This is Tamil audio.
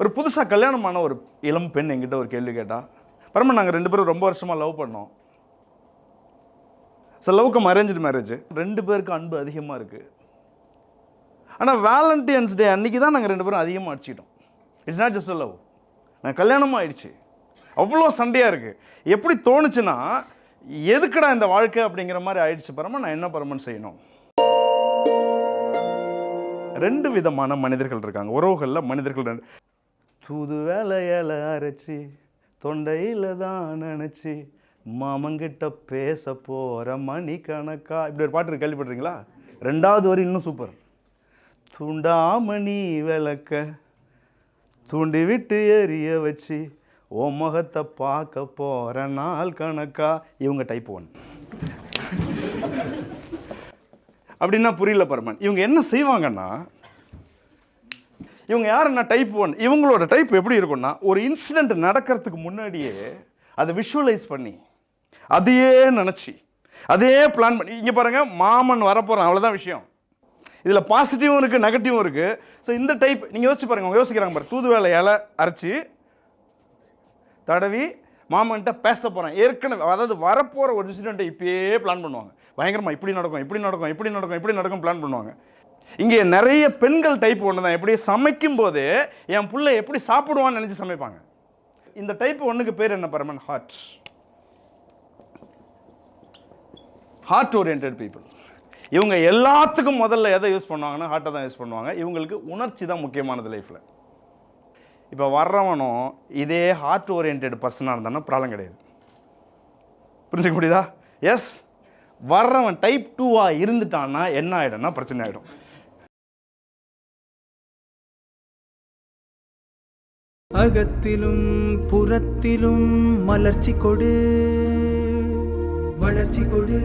ஒரு புதுசாக கல்யாணமான ஒரு இளம் பெண் என்கிட்ட ஒரு கேள்வி கேட்டால் பரம நாங்கள் ரெண்டு பேரும் ரொம்ப வருஷமாக லவ் பண்ணோம். ஸோ லவ்க்கு அரேஞ்சு மேரேஜ் ரெண்டு பேருக்கு அன்பு அதிகமாக இருக்குது ஆனால் வேலண்டைன்ஸ் டே அன்னைக்கு தான் நாங்கள் ரெண்டு பேரும் அதிகமாக அடிச்சிட்டோம் இட்ஸ் நாட் ஜஸ்ட் லவ் நான் கல்யாணமாக ஆயிடுச்சு. அவ்வளோ சண்டையாக இருக்குது எப்படி தோணுச்சுன்னா எதுக்குடா இந்த வாழ்க்கை அப்படிங்கிற மாதிரி ஆயிடுச்சு பரம நான் என்ன பரமன் செய்யணும்? ரெண்டு விதமான மனிதர்கள் இருக்காங்க. உறவுகளில் மனிதர்கள் ரெண்டு தூது வேலையில அரைச்சி தொண்டையில் தான் நினச்சி மாமங்கிட்ட பேச போகிற மணி கணக்கா. இப்படி ஒரு பாட்டு இருக்கு, கேள்விப்பட்டிருக்கீங்களா? ரெண்டாவது வரி இன்னும் சூப்பர் துண்டாமணி விளக்க தூண்டி விட்டு எரிய வச்சு ஓ முகத்தை பார்க்க போகிற நாள் கணக்கா. இவங்க டைப் ஒன் அப்படின்னா புரியல பரமன். இவங்க என்ன செய்வாங்கன்னா இவங்க யாருன்னா டைப் ஒன் இவங்களோட டைப் எப்படி இருக்கும்னா ஒரு இன்சிடெண்ட் நடக்கிறதுக்கு முன்னாடியே அதை விஷுவலைஸ் பண்ணி அதையே நினச்சி அதே பிளான் பண்ணி இங்கே பாருங்கள் மாமன் வரப்போகிறான் அவ்வளோதான் விஷயம். இதில் பாசிட்டிவும் இருக்குது நெகட்டிவும் இருக்குது ஸோ இந்த டைப் நீங்கள் யோசிச்சு பாருங்க அவங்க யோசிக்கிறாங்க பாரு தூதுவேலை இலை அரைச்சி தடவி மாமன்கிட்ட பேச போகிறேன் ஏற்கனவே அதாவது வரப்போகிற ஒரு இன்சிடெண்ட்டை இப்பயே பிளான் பண்ணுவாங்க. பயங்கரமாக இப்படி நடக்கும் இப்படி நடக்கும் இப்படி நடக்கும் இப்படி நடக்கும் பிளான் பண்ணுவாங்க. இங்கே நிறைய பெண்கள் டைப் ஒன்று தான் எப்படி சமைக்கும் போது என் பிள்ளை எப்படி சாப்பிடுவான்னு நினச்சி சமைப்பாங்க. இந்த டைப் ஒன்றுக்கு பேர் என்ன Paraman? Heart heart orient people இவங்க எல்லாத்துக்கும் முதல்ல எதை யூஸ் பண்ணுவாங்கன்னா ஹார்ட்டை தான் யூஸ் பண்ணுவாங்க. இவங்களுக்கு உணர்ச்சி தான் முக்கியமானது லைஃப்பில் இப்போ வர்றவனும் இதே ஹார்ட் ஓரியன்ட் பர்சனாக இருந்தானா ப்ராப்ளம் கிடையாது. புரிஞ்சுக்க முடியுதா? எஸ் வர்றவன் டைப் டூவாக இருந்துட்டான்னா என்ன ஆகிடும்னா பிரச்சனை ஆகிடும் அகத்திலும் புறத்திலும் மலர்ச்சி கொடு வளர்ச்சி கொடு.